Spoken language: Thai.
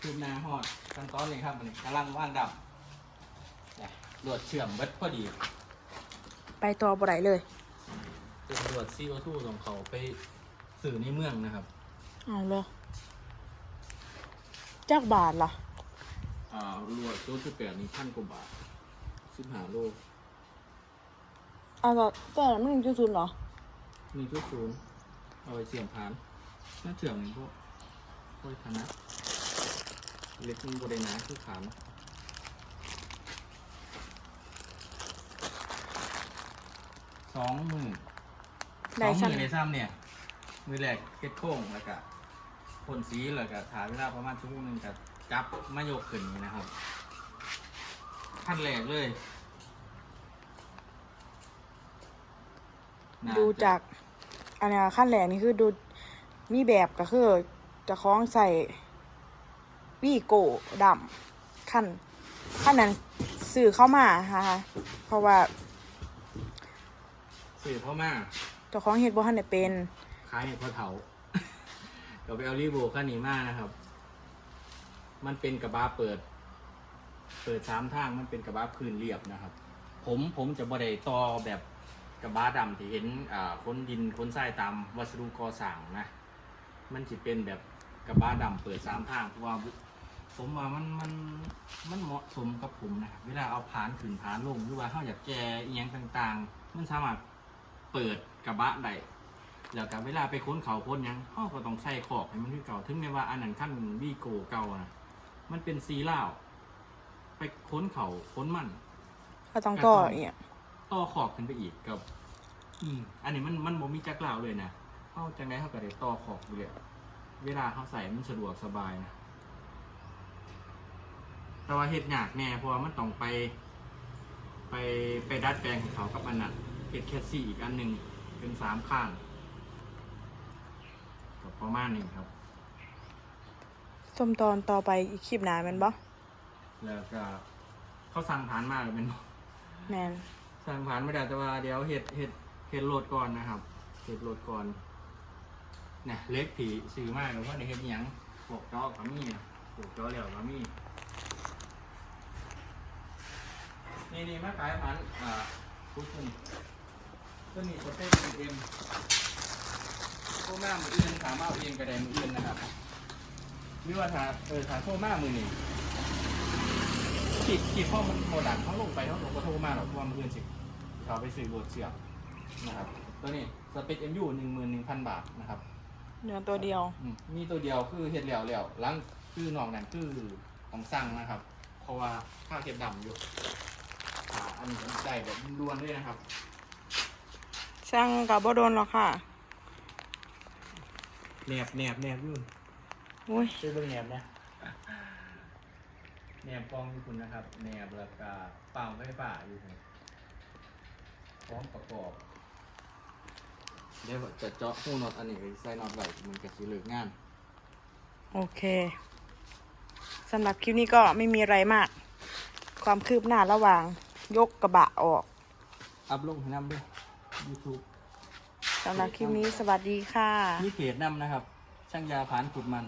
คืบหน้าฮอดขั้นตอนนี้ครับมันกำลังว่างดับเนี่ยลวดเชื่อมเบิดพอดีไปต่อบ่ได้เลยเป็นลวด CO2 ของเขาไปสื่อในเมืองนะครับเอาเลยจักบาทล่ะอ่าลวดโซจุดแปดนี่พันกว่าบาทสิบห้าโลเอาแต่แต่มันหนึ่งจุดศูนย์เหรอมีทุกศูนย์เอาไปเชื่อมผ่านน่าเชื่อมนี่พวกพวกคณะ เล็กมันบริหนาคือขานสองหมื่นสได้องหชั้นมื่นในซ้ำเนี่ย มือแรกเก็ดโค้งแล้วก็พ่นสีแล้วก็ถ่ายเวลาประมาณชั่วโมงหนึงกับจับมายกขึ้นนี่นะครับขั้นแรกเลยน่ดูจากอันนี้ขั้นแรกนี่คือดูมีแบบก็คือจะคล้องใส่ วีโก้ดำขั้นขั้นนั้นสื่อเข้ามานะคะเพราะว่าสื่อเข้ามาเจ้าของเฮ็ดบ่ทันได้เป็นคล้ายพอเถากับไปเอารีโวขั้นนี้มานะครับ มันเป็นกระบะเปิด เปิดสามทางมันเป็นกระบะพื้นเรียบนะครับ ผมผมจะบ่ได้ต่อแบบกระบะดำที่เห็นอ่าค้นดินค้นทรายตามวัสดุก่อสร้างนะ มันจะเป็นแบบกระบะดำเปิดสามทางเพราะว่า ผมว่ามันมันมันเหมาะสมกับผมนะครับเวลาเอาผานขึ้นผานลงหรือว่าเขาอยากแก้อียงต่างๆ มันสามารถเปิดกระบะได้แล้วกับเวลาไปค้นเขาค้นหยังเขาก็ต้องใส่ขอบให้มันคือเก่า ถึงแม้ว่าอันนั้นขั้นวีโกเก่านะมันเป็นซีล่าวไปค้นเขาค้นมันก็ต้องต่ออีกอะต่อขอบขึ้นไปอีกกับ อืม อันนี้มันมันบ่มีจักรลาวเลยนะเขาจังไดเขาก็ได้ต่อขอบไปเลยเวลาเขาใส่มันสะดวกสบายนะ แต่ว่าเฮ็ดยากแน่เพราะว่ามันต้องไป ไปไปดัดแปลงของเขากับอันนั้นเฮ็ดแคสซี่อีกอันหนึ่งเป็นสามข้างก็ประมาณนี้ครับส้มตอนต่อไปอีกคลิปหน้าแม่นบ่แล้วก็เขาสั่งผ่านมาเลยเป็นบ่แม่นสั่งผ่านไม่ได้แต่ว่าเดี๋ยวเห็ดเห็ดเห็ดโหลดก่อนนะครับเห็ดโหลดก่อนเนี่ยเล็กผีซื้อมากหรือว่าในเห็ดหยังพวกจอกับมีนะพวกจอเหลี่ยวกับมี นี่นี่มาขายพันอ่าพุทธนี่ตัวนี้สเต็กเอ็มโคม่ามืออื่นสามารถเอาเองกระไดมืออื่นนะครับหรือว่าถ้าเออถ้าโคม่ามือนี่ขีดขีดข้อมันโมดันเขาลงไปเขาลงก็โทรมาหรอกเพราะว่ามืออื่นสิเขาไปซื้อโหลดเสียบนะครับ ตัวนี้สเปค MU หนึ่งหมื่นหนึ่งพันบาทนะครับเนื้อตัวเดียวอืมมีตัวเดียวคือเห็ดเหลี่ยวเหลี่ยวหลังคือนอกนั้นคือของสั่งนะครับ เพราะว่าข้าวเห็ดดำอยู่ อ่าอันนี้ผมใจแบบล้วนๆด้วยนะครับ ช่างกับบ่โดนหรอกค่ะแหนบแหนบแหนบอยู่อุ้ยช่วยเบิ่งแหนบนะแหนบกองอยู่คุณนะครับแหนบแล้วก็เปล่าไฟฟ้าอยู่คุณพร้อมประกอบ เดี๋ยวจะเจาะหูน็อตอันนี้ไปใส่น็อตไว้มันจะสีเหลืองงาน โอเคสำหรับคลิปนี้ก็ไม่มีอะไรมาก ความคืบหน้าระหว่าง ยกกระบะออกอัพลงให้นำด้วย YouTube สำหรับคลิปนี้สวัสดีค่ะมีเพจนำนะครับ ช่างยาผานขุดมัน